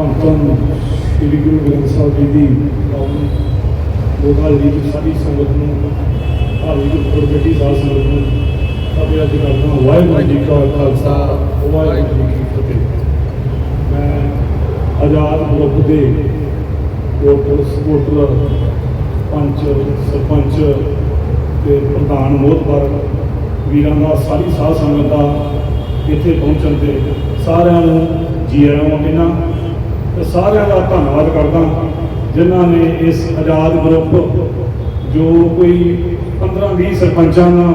ਧੰਨ ਧੰਨ ਸ੍ਰੀ ਗੁਰੂ ਗ੍ਰੰਥ ਸਾਹਿਬ ਜੀ ਦੀ ਪਾਵਨ ਜੀ ਦੀ ਸਾਰੀ ਸੰਗਤ ਨੂੰ ਹਾਲੀ ਗੁਰੂ ਗੁਰਗੱਦੀ ਸਾਹਿਬ ਸੰਗਤ ਨੂੰ ਅਤੇ ਅੱਜ ਕਰਦਾ ਵਾਹਿਗੁਰੂ ਜੀ ਕਾ ਖਾਲਸਾ, ਵਾਹਿਗੁਰੂ ਜੀ ਕੀ ਫਤਿਹ। ਮੈਂ ਆਜ਼ਾਦ ਗਰੁੱਪ ਦੇ ਵੋਟਰ ਸਪੋਰਟਰ ਪੰਚ, ਸਰਪੰਚ ਤੇ ਪ੍ਰਧਾਨ ਮੋਹਤਬਰ ਵੀਰਾਂ ਦਾ ਸਾਰੀ ਸਾਧ ਸੰਗਤ ਦਾ ਇੱਥੇ ਪਹੁੰਚਣ ਤੇ ਸਾਰਿਆਂ ਨੂੰ ਜੀ ਆਇਆਂ ਕਹਿੰਦਾ ਤੇ ਸਾਰਿਆਂ ਦਾ ਧੰਨਵਾਦ ਕਰਦਾ ਜਿਨ੍ਹਾਂ ਨੇ ਇਸ ਆਜ਼ਾਦ ਗਰੁੱਪ ਜੋ ਕੋਈ 15 20 ਸਰਪੰਚਾਂ ਨਾਲ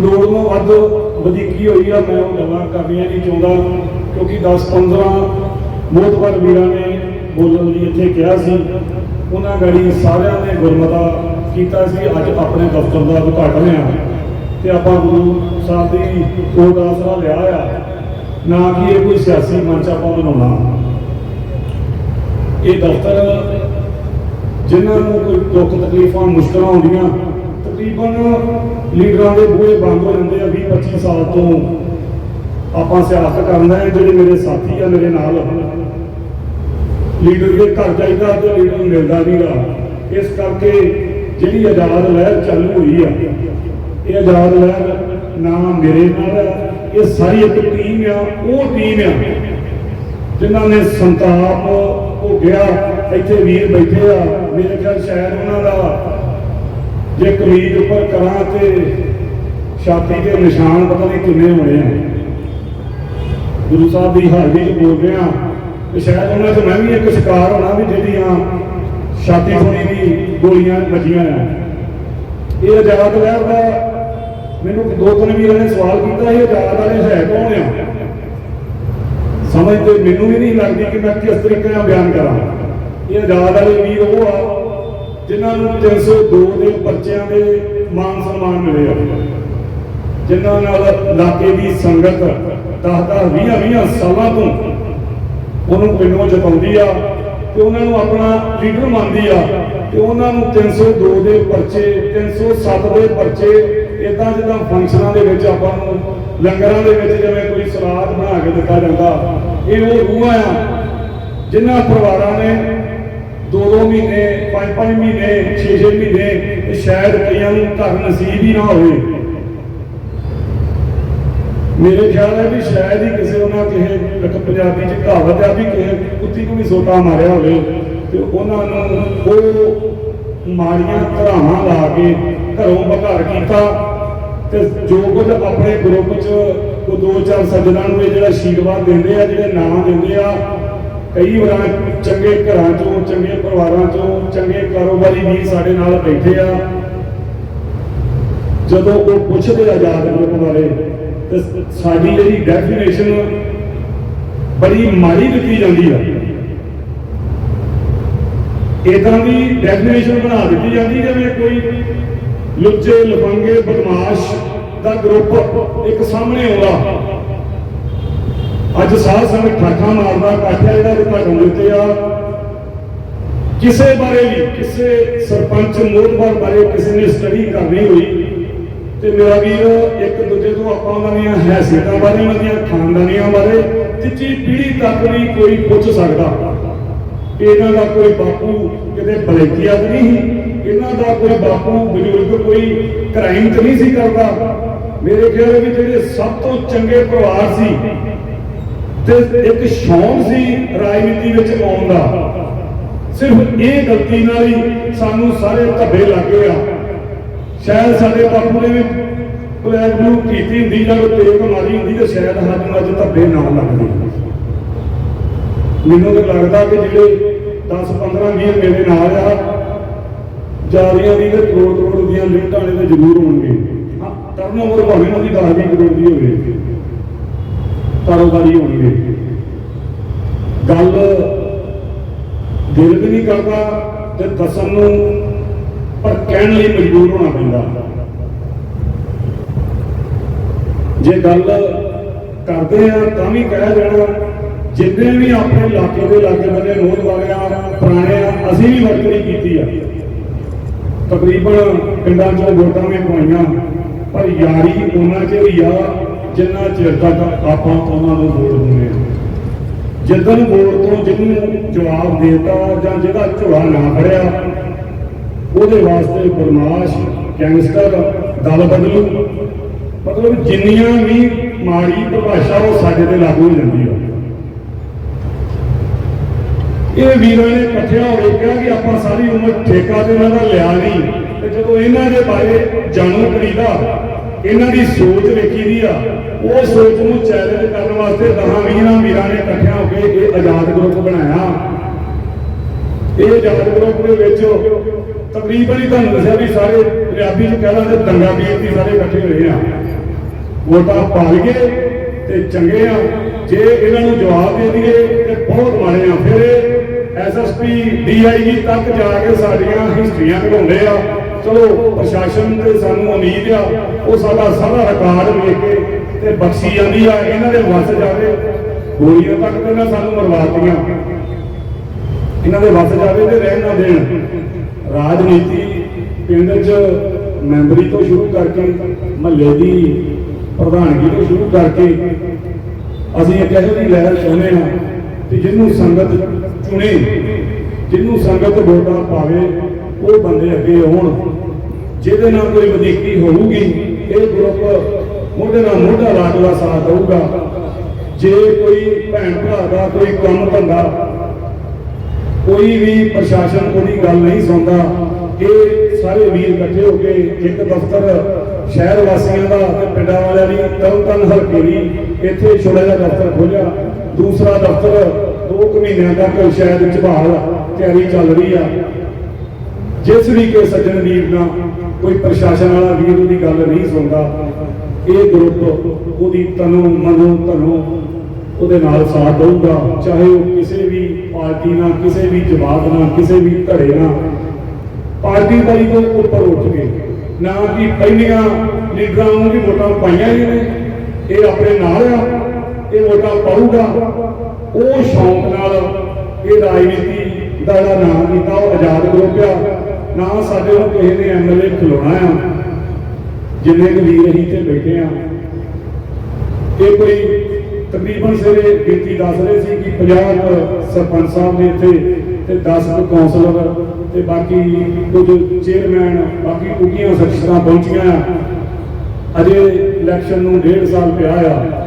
ਲੋੜ ਨੂੰ ਵੱਧ ਵਧੀਕੀ ਹੋਈ ਆ, ਮੈਂ ਉਹ ਗੱਲਾਂ ਕਰਨੀਆਂ ਨਹੀਂ ਚਾਹੁੰਦਾ, ਕਿਉਂਕਿ 10 15 ਮੋਤਬਰ ਵੀਰਾਂ ਨੇ ਬੋਲਣ ਲਈ ਇੱਥੇ ਕਿਹਾ ਸੀ। ਉਹਨਾਂ ਗੜੀ ਸਾਰਿਆਂ ਨੇ ਗੁਰਮਤਾ ਕੀਤਾ ਸੀ, ਅੱਜ ਆਪਣੇ ਦਫ਼ਤਰ ਦਾ ਉਦਘਾਟਨ ਆ। ਤੇ ਆਪਾਂ ਗੁਰੂ ਸਾਹਿਬ ਦੀ ਕੋਟ ਆਸਰਾ ਲਿਆ ਆ। ਨਾ ਕਿ ਇਹ ਕੋਈ ਸਿਆਸੀ ਮੰਚ ਆਪਾਂ ਬਣਾਉਣਾ। ਇਹ ਦਫ਼ਤਰ, ਜਿਨ੍ਹਾਂ ਨੂੰ ਕੋਈ ਦੁੱਖ ਤਕਲੀਫਾਂ, ਮੁਸ਼ਕਲਾਂ ਆਉਂਦੀਆਂ, ਤਕਰੀਬਨ ਲੀਡਰਾਂ ਦੇ ਬੂਹੇ ਬੰਦ ਹੋ ਜਾਂਦੇ ਆ 20 25 ਸਾਲ ਤੋਂ। ਆਪਾਂ ਸਿਆਸਤ ਕਰਨਾ ਹੈ ਜਿਹੜੇ ਮੇਰੇ ਸਾਥੀ ਆ, ਮੇਰੇ ਨਾਲ। ਲੀਡਰ ਦੇ ਘਰ ਜਾਈਦਾ ਤੇ ਲੀਡਰ ਨੂੰ ਮਿਲਦਾ ਨਹੀਂਗਾ ਇਸ ਕਰਕੇ ਜਿਹੜੀ ਆਜ਼ਾਦ ਲਹਿਰ ਚਾਲੂ ਹੋਈ ਆ, ਇਹ ਆਜ਼ਾਦ ਲਹਿਰ ਨਾ ਮੇਰੇ ਨਾਲ ਇਹ ਸਾਰੀ ਇੱਕ ਟੀਮ ਆ, ਉਹ ਟੀਮ ਆ ਜਿਨ੍ਹਾਂ ਨੇ ਸੰਤਾਪ ਹੋ ਗਿਆ ਇੱਥੇ ਵੀਰ ਬੈਠੇ ਆ, ਮੇਰੇ ਖਿਆਲ ਸ਼ਾਇਦ ਉਹਨਾਂ ਦਾ ਜੇ ਕਮੀਜ਼ ਉੱਪਰ ਕਰਾਂ ਤੇ ਛਾਤੀ ਦੇ ਨਿਸ਼ਾਨ ਪਤਾ ਨਹੀਂ ਕਿੰਨੇ ਹੋਣੇ ਆ। ਗੁਰੂ ਸਾਹਿਬ ਦੀ ਹਾਜ਼ਰੀ 'ਚ ਬੋਲ ਰਿਹਾ ਤੇ ਸ਼ਾਇਦ ਉਹਨਾਂ 'ਚ ਮੈਂ ਵੀ ਇੱਕ ਸ਼ਿਕਾਰ ਹੋਣਾ ਵੀ ਜਿਹੜੀਆਂ ਛਾਤੀ ਥੋੜੀ ਵੀ ਗੋਲੀਆਂ ਵੱਜੀਆਂ ਆ। ਇਹ ਆਜ਼ਾਦ ਲਹਿਰ ਦਾ ਮੈਨੂੰ ਦੋ ਤਿੰਨ ਵੀਰਾਂ ਨੇ ਸਵਾਲ ਕੀਤਾ, ਇਹ ਆਜ਼ਾਦ ਵਾਲੇ ਹੈ ਕੌਣ ਆ? ਸਮਝ ਤੇ ਮੈਨੂੰ ਵੀ ਨਹੀਂ ਲੱਗਦੀ ਕਿ ਮੈਂ ਕਿਸ ਤਰੀਕੇ ਨਾਲ ਬਿਆਨ ਕਰਾਂ। ਇਹ ਆਜ਼ਾਦ ਵਾਲੇ ਵੀਰ ਉਹ ਆ, ਜਿਨ੍ਹਾਂ ਨੂੰ 302 ਦੇ ਪਰਚਿਆਂ ਦੇ ਮਾਨ ਸਨਮਾਨ ਮਿਲੇ ਆ। ਜਿਨ੍ਹਾਂ ਨਾਲ ਇਲਾਕੇ ਦੀ ਸੰਗਤ 10 10 20 20 ਸਾਲਾਂ ਤੋਂ ਉਹਨੂੰ ਪਿੰਡੋਂ ਜਤਾਉਂਦੀ ਆ ਤੇ ਉਹਨਾਂ ਨੂੰ ਆਪਣਾ ਲੀਡਰ ਮੰਨਦੀ ਆ ਤੇ ਉਹਨਾਂ ਨੂੰ 302 ਦੇ ਪਰਚੇ 307 ਦੇ ਪਰਚੇ ਇਦਾਂ ਜਿੱਦਾਂ ਫੰਕਸ਼ਨਾਂ ਦੇ ਵਿੱਚ ਆਪਾਂ ਨੂੰ ਲੰਗਰਾਂ ਦੇ ਵਿੱਚ ਜਿਵੇਂ ਕੋਈ ਸਲਾਦ ਬਣਾ ਕੇ ਦਿੱਤਾ ਜਾਂਦਾ ਇਹ ਉਹ ਰੂਹਾਂ ਆ ਜਿਨ੍ਹਾਂ ਪਰਿਵਾਰਾਂ ਨੇ ਦੋ ਦੋ ਮਹੀਨੇ ਪੰਜ ਪੰਜ ਮਹੀਨੇ 6 6 ਮਹੀਨੇ, ਤੇ ਸ਼ਾਇਦ ਕਈਆਂ ਨੂੰ ਘਰ ਨਸੀਬ ਹੀ ਨਾ ਹੋਵੇ। ਮੇਰੇ ਖਿਆਲ ਹੈ ਵੀ ਸ਼ਾਇਦ ਹੀ ਕਿਸੇ ਉਹਨਾਂ ਕਿਸੇ ਇੱਕ ਪੰਜਾਬੀ ਚ ਕਹਾਵਤ ਆ ਵੀ ਕਿਸੇ ਕੁੱਤੀ ਨੂੰ ਵੀ ਸੋਟਾ ਮਾਰਿਆ ਹੋਵੇ, ਤੇ ਉਹਨਾਂ ਨੂੰ ਉਹ ਮਾੜੀਆਂ ਧਰਾਵਾਂ ਲਾ ਕੇ ਘਰੋਂ ਬਘਰ ਕੀਤਾ। ਤੇ ਜੋ ਕੁਝ ਆਪਣੇ ਗਰੁੱਪ ਚ ਉਹ ਦੋ ਚਾਰ ਸੱਜਣਾਂ ਨੂੰ ਇਹ ਜਿਹੜਾ ਆਸ਼ੀਰਵਾਦ ਦਿੰਦੇ ਆ, ਜਿਹੜੇ ਨਾਮ ਦਿੰਦੇ ਆ, ਕਈ ਵਾਰ ਚੰਗੇ ਘਰਾਂ ਚੋਂ, ਚੰਗੇ ਪਰਿਵਾਰਾਂ ਚੋਂ, ਚੰਗੇ ਕਾਰੋਬਾਰੀ ਵੀਰ ਸਾਡੇ ਨਾਲ ਬੈਠੇ ਆ। ਜਦੋਂ ਉਹ ਪੁੱਛਦੇ ਆਜ਼ਾਦ ਗਰੁੱਪ ਬਾਰੇ ਤੇ ਸਾਡੀ ਜਿਹੜੀ ਡੈਫੀਨੇਸ਼ਨ ਬੜੀ ਮਾੜੀ ਦਿੱਤੀ ਜਾਂਦੀ ਆ। ਇਦਾਂ ਦੀ ਡੈਫੀਨੇਸ਼ਨ ਬਣਾ ਦਿੱਤੀ ਜਾਂਦੀ ਜਿਵੇਂ ਕੋਈ ਲੁੱਚੇ ਲਫੰਗੇ ਬਦਮਾਸ਼ ਦਾ ਗਰੁੱਪ ਇੱਕ ਸਾਹਮਣੇ ਆਉਂਦਾ। ਅੱਜ ਸਾਧ ਸੰਗਤ ਠਾਠਾ ਮਾਰਦਾ ਇਕੱਠ ਜਿਹੜਾ ਉਦਘਾਟਨ ਦੇ ਆ। ਕਿਸੇ ਬਾਰੇ ਵੀ, ਕਿਸੇ ਸਰਪੰਚ ਮੋਹਤਬਰ ਬਾਰੇ ਕਿਸੇ ਨੇ ਸਟੱਡੀ ਕਰਨੀ ਹੋਈ, ਤੇ ਮੇਰਾ ਵੀਰ ਇੱਕ ਦੂਜੇ ਤੋਂ ਆਪਾਂ ਉਹਨਾਂ ਦੀਆਂ ਹੈਸੀਅਤਾਂ ਬਾਰੇ, ਉਹਨਾਂ ਦੀਆਂ ਖਾਨਦਾਨੀਆਂ ਬਾਰੇ ਤੀਜੀ ਪੀੜ੍ਹੀ ਤੱਕ ਵੀ ਕੋਈ ਪੁੱਛ ਸਕਦਾ। ਇਹਨਾਂ ਦਾ ਕੋਈ ਬਾਪੂ ਕਿਤੇ ਬਲੇਕੀਆ ਤਾਂ ਨਹੀਂ ਸੀ। ਇਹਨਾਂ ਦਾ ਕੋਈ ਬਾਪੂ ਬਜ਼ੁਰਗ ਕੋਈ ਕ੍ਰਾਈਮ ਤਾਂ ਨਹੀਂ ਸੀ ਕਰਦਾ। ਮੇਰੇ ਖਿਆਲ ਵਿੱਚ ਜਿਹੜੇ ਸਭ ਤੋਂ ਚੰਗੇ ਪਰਿਵਾਰ ਸੀ ਤੇ ਇੱਕ ਸ਼ੌਂਕ ਸੀ ਰਾਜਨੀਤੀ ਵਿੱਚ ਆਉਣ ਦਾ। ਸਿਰਫ ਇਹ ਗਲਤੀ ਨਾਲ ਹੀ ਸਾਨੂੰ ਸਾਰੇ ਧੱਬੇ ਲੱਗੇ ਆ। ਸ਼ਾਇਦ ਸਾਡੇ ਬਾਪੂ ਨੇ ਵੀ ਬਲੈਕ ਬਲੂ ਕੀਤੀ ਹੁੰਦੀ ਜਾਂ ਕੋਈ ਮਾਰੀ ਹੁੰਦੀ ਤੇ ਸ਼ਾਇਦ ਸਾਨੂੰ ਅੱਜ ਧੱਬੇ ਨਾ ਲੱਗਦੇ ਮੈਨੂੰ ਤਾਂ ਲੱਗਦਾ ਕਿ ਜਿਹੜੇ 10 15 20 ਮੇਰੇ ਨਾਲ ਆ ਜਾਰੀਆਂ ਦੀ ਤੇ ਕਰੋੜ ਕਰੋੜ ਦੀਆਂ ਲਿਮਟਾਂ ਨੇ ਤੇ ਜ਼ਰੂਰ ਹੋਣਗੇ ਟਰਨਓਵਰ ਭਾਵੇਂ ਉਹਦੀ 10 ਕਰੋੜ ਦੀ ਹੋਵੇ। ਕਾਰੋਬਾਰੀ ਹੋਣਗੇ। ਗੱਲ ਦਿਲ ਵੀ ਨਹੀਂ ਕਰਦਾ ਤੇ ਦੱਸਣ ਨੂੰ, ਪਰ ਕਹਿਣ ਲਈ ਮਜਬੂਰ ਹੋਣਾ ਪੈਂਦਾ। ਜੇ ਗੱਲ ਕਰਦੇ ਆ, ਤਾਂ ਵੀ ਕਹਿ ਜਾਣਾ, ਜਿੰਨੇ ਵੀ ਆਪਣੇ ਇਲਾਕੇ ਦੇ ਲਾਗੇ ਬੰਦੇ ਨੌਜਵਾਨ ਆ, ਪੁਰਾਣੇ ਆ, ਅਸੀਂ ਵੀ ਵਰਤਣੀ ਕੀਤੀ ਆ। ਤਕਰੀਬਨ ਪਿੰਡਾਂ ਚੋਂ ਵੋਟਾਂ ਵੀ ਪਾਈਆਂ ਪਰ ਯਾਰੀ ਉਹਨਾਂ ਚ ਵੀ ਆ, ਜਿੰਨਾ ਚਿਰ ਤੱਕ ਆਪਾਂ ਉਹਨਾਂ ਨੂੰ ਵੋਟ ਦਿੰਦੇ ਆ ਜਿੱਦਨ ਵੋਟ ਤੋਂ ਜਿਹਨੂੰ ਜਵਾਬ ਦੇਤਾ ਜਾਂ ਜਿਹਦਾ ਝੋਲਾ ਨਾ ਫੜਿਆ, ਉਹਦੇ ਵਾਸਤੇ ਬਦਮਾਸ਼ ਗੈਂਗਸਟਰ ਦਲ ਬਦਲੂ। ਮਤਲਬ ਜਿੰਨੀਆਂ ਵੀ ਮਾੜੀ ਪਰਿਭਾਸ਼ਾ ਉਹ ਸਾਡੇ ਤੇ ਲਾਗੂ ਹੋ ਜਾਂਦੀ ਆ। ਇਹ ਵੀਰਾਂ ਨੇ ਇਕੱਠਿਆਂ ਹੋ ਕੇ ਕਿਹਾ ਕਿ ਆਪਾਂ ਸਾਰੀ ਉਮਰ ਠੇਕਾ ਤੇ ਇਹਨਾਂ ਦਾ ਲਿਆ ਨਹੀਂ। ਤੇ ਜਦੋਂ ਇਹਨਾਂ ਦੇ ਬਾਰੇ ਜਾਣੂ ਕਰੀਦਾ, ਇਹਨਾਂ ਦੀ ਸੋਚ ਵੇਖੀ ਦੀ ਆ, ਉਹ ਸੋਚ ਨੂੰ ਚੈਲੰਜ ਕਰਨ ਵਾਸਤੇ ਦਹਾਂ ਵੀਰਾਂ ਵੀਰਾਂ ਨੇ ਇਕੱਠਿਆਂ ਹੋ ਕੇ ਇਹ ਆਜ਼ਾਦ ਗਰੁੱਪ ਬਣਾਇਆ। ਇਹ ਆਜ਼ਾਦ ਗਰੁੱਪ ਦੇ ਵਿੱਚ ਤਕਰੀਬਨ ਹੀ ਤੁਹਾਨੂੰ ਦੱਸਿਆ ਵੀ ਸਾਰੇ ਪੰਜਾਬੀ ਚ ਕਹਿ ਲਾਂਦੇ ਦੰਗਾ ਬੀਤੀ ਸਾਰੇ ਇਕੱਠੇ ਹੋਏ ਆ। ਵੋਟਾਂ ਪਾ ਲਈਏ ਤੇ ਚੰਗੇ ਆ। ਜੇ ਇਹਨਾਂ ਨੂੰ ਜਵਾਬ ਦੇ ਦਈਏ ਤੇ ਬਹੁਤ ਮਾੜੇ ਆ। ਫਿਰ ਐਸਐਸਪੀ ਡੀਆਈਜੀ ਤੱਕ ਜਾ ਕੇ ਸਾਡੀਆਂ ਹਿਸਟਰੀਆਂ ਘਟਾਉਂਦੇ ਆ। ਚਲੋ, ਪ੍ਰਸ਼ਾਸਨ ਤੇ ਸਾਨੂੰ ਉਮੀਦ ਆ, ਉਹ ਸਾਡਾ ਸਾਰਾ ਰਿਕਾਰਡ ਵੇਖ ਕੇ ਤੇ ਬਖਸ਼ੀ ਜਾਂਦੀ ਆ, ਇਹਨਾਂ ਦੇ ਵਸ ਜਾਵੇ। ਗੋਲੀਆਂ ਤੱਕ ਤੇ ਨਾ ਸਾਨੂੰ ਮਰਵਾਤੀਆਂ ਇਹਨਾਂ ਦੇ ਵਸ ਜਾਵੇ ਤੇ ਰਹਿਣ ਨਾ ਦੇਣ। ਰਾਜਨੀਤੀ ਪਿੰਡ 'ਚ ਮੈਂਬਰੀ ਤੋਂ ਸ਼ੁਰੂ ਕਰਕੇ, ਮਹੱਲੇ ਦੀ ਪ੍ਰਧਾਨਗੀ ਤੋਂ ਸ਼ੁਰੂ ਕਰਕੇ, ਅਸੀਂ ਇੱਕ ਇਹੋ ਜਿਹੀ ਲਹਿਰ ਚਾਹੁੰਦੇ ਹਾਂ ਕਿ ਜਿਹਨੂੰ ਸੰਗਤ ਚੁਣੇ ਜਿਹਨੂੰ ਸੰਗਤ ਵੋਟਾਂ ਪਾਵੇ, ਉਹ ਬੰਦੇ ਅੱਗੇ ਆਉਣ। ਜਿਹਦੇ ਨਾਲ ਕੋਈ ਵਧੀਕੀ ਹੋਊਗੀ, ਇਹ ਗਰੁੱਪ ਮੋਢੇ ਨਾਲ ਮੋਢਾ ਲਾ ਕੇ ਦਾ ਸਾਥ ਦੇਊਗਾ। ਜੇ ਕੋਈ ਭੈਣ ਭਰਾ ਦਾ ਕੋਈ ਕੰਮ ਧੰਦਾ, ਕੋਈ ਵੀ ਪ੍ਰਸ਼ਾਸਨ ਉਹਦੀ ਗੱਲ ਨਹੀਂ ਸੁਣਦਾ, ਇਹ ਸਾਰੇ ਵੀਰ ਇਕੱਠੇ ਹੋ ਕੇ ਇੱਕ ਦਫ਼ਤਰ ਸ਼ਹਿਰ ਵਾਸੀਆਂ ਦਾ ਤੇ ਪਿੰਡਾਂ ਵਾਲਿਆਂ ਦੀ ਤਨ ਤਨ ਹਲਕੇ ਦੀ ਇੱਥੇ ਛੋਟਾ ਜਿਹਾ ਦਫ਼ਤਰ ਖੋਲਿਆ। ਦੂਸਰਾ ਦਫ਼ਤਰ ਦੋ ਕੁ ਮਹੀਨਿਆਂ ਤੱਕ ਸ਼ਾਇਦ ਵਿੱਚ ਤਿਆਰੀ ਚੱਲ ਰਹੀ ਆ। ਜਿਸ ਵੀ ਕੋਈ ਸੱਜਣ ਵੀਰ ਨਾਲ ਕੋਈ ਪ੍ਰਸ਼ਾਸਨ ਵਾਲਾ ਵੀਰ ਉਹਦੀ ਗੱਲ ਨਹੀਂ ਸੁਣਦਾ, ਇਹ ਗਰੁੱਪ ਉਹਦੀ ਤਨੋਂ ਮਨੋਂ ਧਨੋਂ ਉਹਦੇ ਨਾਲ ਸਾਥ ਦਊਗਾ। ਚਾਹੇ ਉਹ ਕਿਸੇ ਵੀ ਪਾਰਟੀ ਨਾਲ, ਕਿਸੇ ਵੀ ਜਮਾਤ ਨਾਲ, ਕਿਸੇ ਵੀ ਧੜੇ ਨਾਲ। ਪਾਰਟੀ ਵਾਲੀ ਤੋਂ ਉੱਪਰ ਉੱਠ ਕੇ ਨਾ ਕਿ ਪਹਿਲੀਆਂ ਲੀਡਰਾਂ ਨੂੰ ਵੀ ਵੋਟਾਂ ਪਾਈਆਂ ਹੀ ਨੇ। ਇਹ ਆਪਣੇ ਨਾਲ ਆ, ਇਹ ਵੋਟਾਂ ਪਾਊਗਾ। ਉਹ ਸ਼ੌਂਕ ਨਾਲ ਇਹ ਰਾਜਨੀਤੀ ਦਾ ਜਿਹੜਾ ਨਾਮ ਕੀਤਾ, ਉਹ ਆਜ਼ਾਦ ਗਰੁੱਪ ਆ ਨਾ ਸਾਡੇ ਨੂੰ ਕਿਸੇ ਨੇ ਐਮਐਲਏ ਖਲੋਣਾ ਆ। ਜਿੰਨੇ ਕੁ ਵੀਰ ਅਸੀਂ ਤੇ ਬੈਠੇ ਆ। ਇਹ ਕੋਈ ਤਕਰੀਬਨ ਸਵੇਰੇ ਗਿਣਤੀ ਦੱਸ ਰਹੇ ਸੀ ਕਿ 50 ਕੁ ਸਰਪੰਚ ਸਾਹਿਬ ਨੇ ਇੱਥੇ ਤੇ 10 ਕੁ ਕੌਂਸਲਰ ਤੇ ਬਾਕੀ ਕੁਝ ਚੇਅਰਮੈਨ, ਬਾਕੀ ਕੁੜੀਆਂ ਸਖਸ਼ਤਾਂ ਪਹੁੰਚੀਆਂ ਆ। ਅਜੇ ਇਲੈਕਸ਼ਨ ਨੂੰ ਡੇਢ ਸਾਲ ਪਿਆ ਆ।